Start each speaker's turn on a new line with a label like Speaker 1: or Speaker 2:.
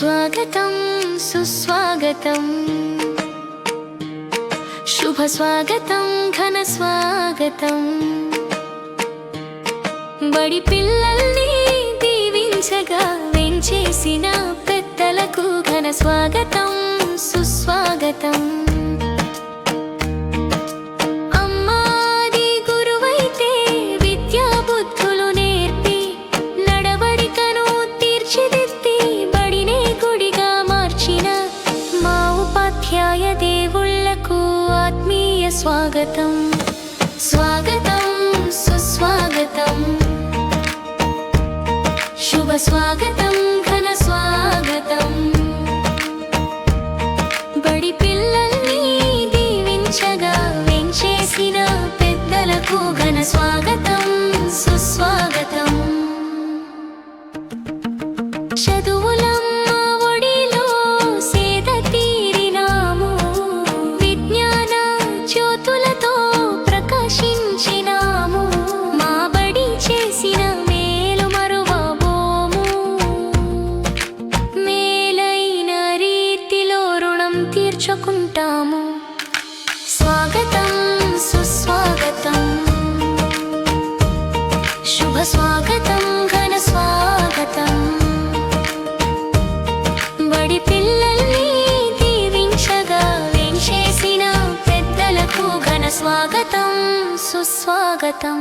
Speaker 1: స్వాగతం సుస్వాగతం. శుభ స్వాగతం ఘన స్వాగతం బడి పిల్లల్ని దీవించగా వెంచేసిన పెద్దలకు ఘన స్వాగతం సుస్వాగతం. ఉపాధ్యాయ దేవుళ్ళకు ఆత్మీయ స్వాగతం స్వాగతం సుస్వాగతం శుభ స్వాగతం ఘన స్వాగతం బడి పిల్లల్ని దీవించగా వెంచేసిన పెద్దలకు ఘన స్వాగతం సుస్వాగతం చదువుల తీర్చుకుంటాము స్వాగతం సుస్వాగతం. శుభ స్వాగతం ఘన స్వాగతం బడి పిల్లల్ని దీవించగా వేంచేసిన పెద్దలకు ఘన స్వాగతం సుస్వాగతం.